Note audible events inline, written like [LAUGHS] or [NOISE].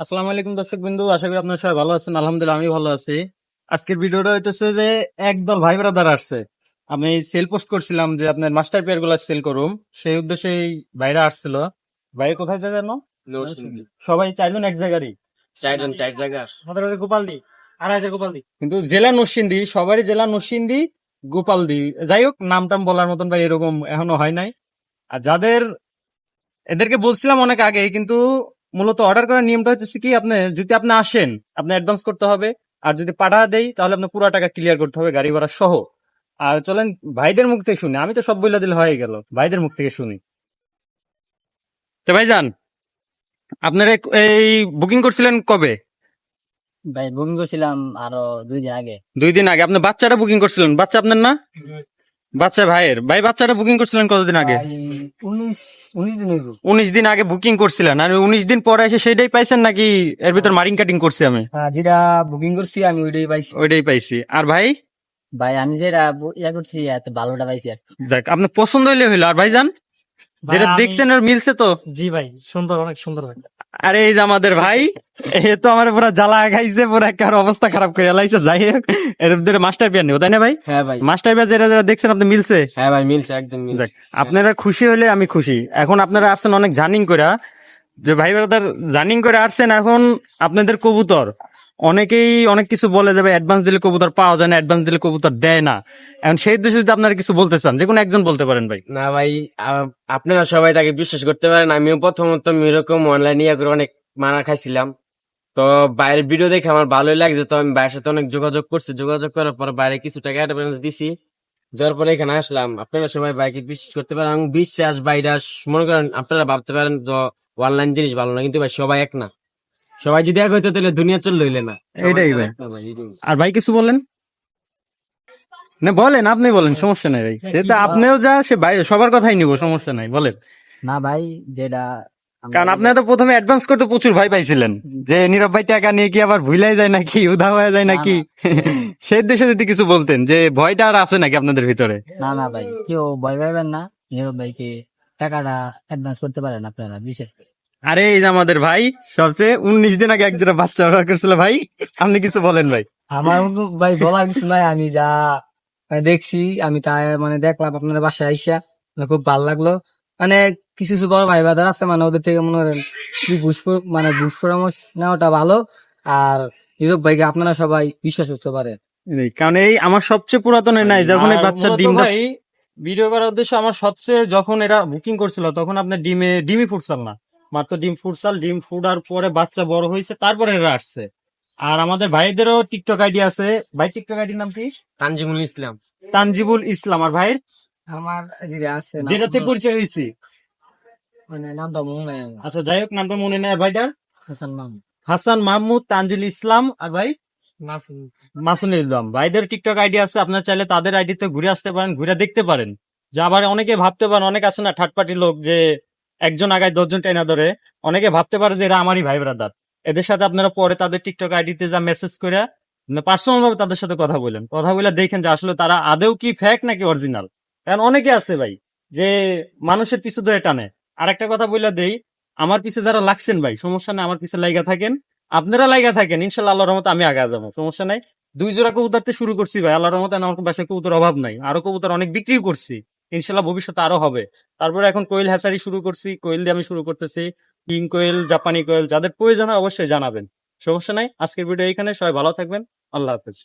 আসসালামু আলাইকুম দর্শক বিন্দু আশা করি আপনারা সবাই ভালো আছেন। আলহামদুলিল্লাহ আমি ভালো আছি। আজকের ভিডিওটা হইতেছে যে একদল ভাই ব্রাদার আসছে। আমি সেল পোস্ট করছিলাম যে আপনার মাস্টার পেয়ারগুলা সেল করুম। সেই উদ্দেশ্যে এই ভাইরা আসছিল। ভাই কোথায় যায় জানো? সবাই চারজন এক জায়গারই। চারজন চার জায়গা আমাদের গোপালদি। আড়াইশো গোপালদি। কিন্তু জেলা নরসিংদী সবারই জেলা নরসিংদী গোপালদি। যাই হোক নাম টাম বলার মতন ভাই এরকম এখনও হয় নাই। আর যাদের এদেরকে বলছিলাম অনেক আগে কিন্তু মূলত অর্ডার করার নিয়মটা হচ্ছে কি আপনি যদি আপনি আসেন আপনি অ্যাডভান্স করতে হবে আর যদি পাঠা দেই তাহলে আপনি পুরো টাকা ক্লিয়ার করতে হবে গাড়ি ভাড়া সহ। আর চলেন ভাইদের মুখ থেকে শুনি আমি তো সব বইলা দিলে হয়ে গেল ভাইদের মুখ থেকে শুনি। তো ভাইজান আপনারা এই বুকিং করছিলেন কবে? ভাই বুকিং করছিলাম আরও দুই দিন আগে। দুই দিন আগে আপনি বাচ্চাটা বুকিং করছিলেন বাচ্চা আপনার না? বাচ্চা ভাইয়ের। ভাই বাচ্চাটা বুকিং করছিলেন কতদিন আগে? উনিশ দিন আগে। বুকিং করছিলেন। আর উনিশ দিন পরে এসে সেইটাই পাইছেন নাকি এর ভিতর মারিং কাটিং করছি আমি? হ্যাঁ, যেটা বুকিং করছি আমি ওইটাই পাইছি। ওইটাই পাইছি। আর ভাই? ভাই আমি যেটা ইয়া করছি এত ভালোটা পাইছি আর কি। যাক আপনার পছন্দ হইলে হইল। আর ভাই যান যেটা দেখছেন ওর মিলছে তো। জি ভাই সুন্দর অনেক সুন্দর ভাই। আরে এই যে আমাদের ভাই এ তো আমার পুরো জ্বালা খাইছে পুরো একেবারে অবস্থা খারাপ করে লাইছে যাই হোক। এর ভিতরে মাস্টার পিয়ার নেই তাই না ভাই? হ্যাঁ ভাই। মাস্টার পিয়ার যেটা যেটা দেখছেন আপনি মিলছে? হ্যাঁ ভাই মিলছে একদম দেখ আপনারা খুশি হলে আমি খুশি। এখন আপনারা আসছেন অনেক জার্নিং করে যে ভাই ব্রাদার জার্নিং করে আসছেন এখন আপনাদের কবুতর। অনেকেই অনেক কিছু বলে যাবে অ্যাডভান্স দিলে কবুতর পাওয়া যায় না অ্যাডভান্স দিলে কবুতর দেয় না। এখন সেই উদ্দেশ্যে যদি আপনারা কিছু বলতে চান যে কোনো একজন বলতে পারেন ভাই। না ভাই আপনারা সবাই তাকে বিশ্বাস করতে পারেন। আমিও প্রথমত এরকম অনলাইন করে অনেক মারা খাইছিলাম। তো বাইরের ভিডিও দেখে আমার ভালোই লাগছে। তো আমি বাইরের সাথে অনেক যোগাযোগ করছি। যোগাযোগ করার পর বাইরে কিছু টাকা অ্যাডভান্স দিছি। দেওয়ার পরে এখানে আসলাম। আপনারা সবাই বাইকে বিশ্বাস করতে পারেন। বিশ্বাস বাইরা মনে করেন, আপনারা ভাবতে পারেন তো অনলাইন জিনিস ভালো না, কিন্তু ভাই সবাই এক না। সবাই যদি এক হইতো তাহলে দুনিয়া চল লইলে না। এইটাই ভাই। আর ভাই কিছু বলেন? না বলেন আপনি বলেন সমস্যা নাই ভাই। যেহেতু আপনিও যা সে ভাই সবার কথাই নিব সমস্যা নাই বলেন। না ভাই যেটা কারণ আপনারা তো প্রথমে অ্যাডভান্স করতে প্রচুর ভয় পাইছিলেন। যে নীরব ভাই টাকা নিয়ে কি আবার ভুলাই যায় নাকি উধা হয়ে যায় নাকি? [LAUGHS] সেই দেশে যদি কিছু বলতেন যে ভয়টা আর আছে নাকি আপনাদের ভিতরে? না না ভাই কেউ ভয় পাইবেন না। নিরব ভাইকে টাকাটা অ্যাডভান্স করতে পারেন আপনারা বিশেষ করে। আরে এই যে আমাদের ভাই সবচেয়ে উনিশ দিন আগে একজোড়া বাচ্চা অর্ডার করেছিল ভাই। আপনি কিছু বলেন ভাই। আমার ভাই বলার কিছু নাই আমি যা মানে দেখছি আমি তাই মানে দেখলাম আপনাদের বাসায় আইসা মানে খুব ভালো লাগল। মানে কিছু কিছু বড় ভাই বাজার আছে মানে ওদের থেকে মনে করেন মানে বুঝ পরামর্শ নেওয়াটা ভালো। আর নিরব ভাইকে আপনারা সবাই বিশ্বাস করতে পারেন। কারণ এই আমার সবচেয়ে পুরাতন নাই যখন এই বাচ্চার ডিম ভাই, ভিডিও করার উদ্দেশ্য আমার সবচেয়ে যখন এরা বুকিং করছিল তখন আপনার ডিমে ডিমই ফুটসাল না। মাত্র ডিম ফুটসাল ডিম ফুটার পরে বাচ্চা বড় হয়েছে তারপরে এরা আসছে। আর আমাদের ভাইদেরও টিকটক আইডি আছে। ভাই টিকটক আইডির নাম কি? তানজিমুল ইসলাম। তানজিবুল ইসলাম। আর ভাইয়ের? আমার আছে যেটাতে পরিচয় হয়েছে। মানে নামটা মনে নাই আচ্ছা যাই হোক নামটা মনে নেই। ভাইটার? হাসান নাম হাসান মাহমুদ তানজিল ইসলাম। আর ভাই। মাসুল ইসলাম। ভাইদের টিকটক আইডি আছে। আপনার চাইলে তাদের আইডিতে ঘুরে আসতে পারেন ঘুরে দেখতে পারেন। যে আবার অনেকে ভাবতে পারেন অনেক আছে না থার্ড পার্টি লোক যে একজন আগায় দশজন টাইনা ধরে, অনেকে ভাবতে পারে যে এরা আমারই ভাই ব্রাদার এদের সাথে আপনারা পরে তাদের টিকটক আইডিতে যা মেসেজ করে পার্সোনাল ভাবে তাদের সাথে কথা বলেন। কথা বলে দেখেন যে আসলে তারা আদেও কি ফ্যাক নাকি অরিজিনাল কারণ অনেকে আছে ভাই, যে মানুষের পিছু ধরে টানে। আর একটা কথা বলে দেই, আমার পিছে যারা লাগছেন ভাই, সমস্যা নেই, আমার পিছে লাইগা থাকেন। আপনারা লাইগা থাকেন, ইনশাল্লাহ আল্লাহর রহমতে আমি আগে যাব, সমস্যা নাই। দুই জোড়া কবুতরতে শুরু করছি ভাই, আল্লাহর রহমতে আমার বাসায় কবুতর অভাব নাই। আরও কবুতর অনেক বিক্রিও করছি। ইনশাল্লাহ ভবিষ্যতে আরও হবে। তারপরে এখন কোয়েল হ্যাসারি শুরু করছি, কোয়েল দিয়ে আমি শুরু করতেছি। কিং কোয়েল, জাপানি কোয়েল, যাদের প্রয়োজন হয় অবশ্যই জানাবেন। সমস্যা নাই, আজকের ভিডিও এখানে সবাই ভালো থাকবেন, আল্লাহ হাফেজ।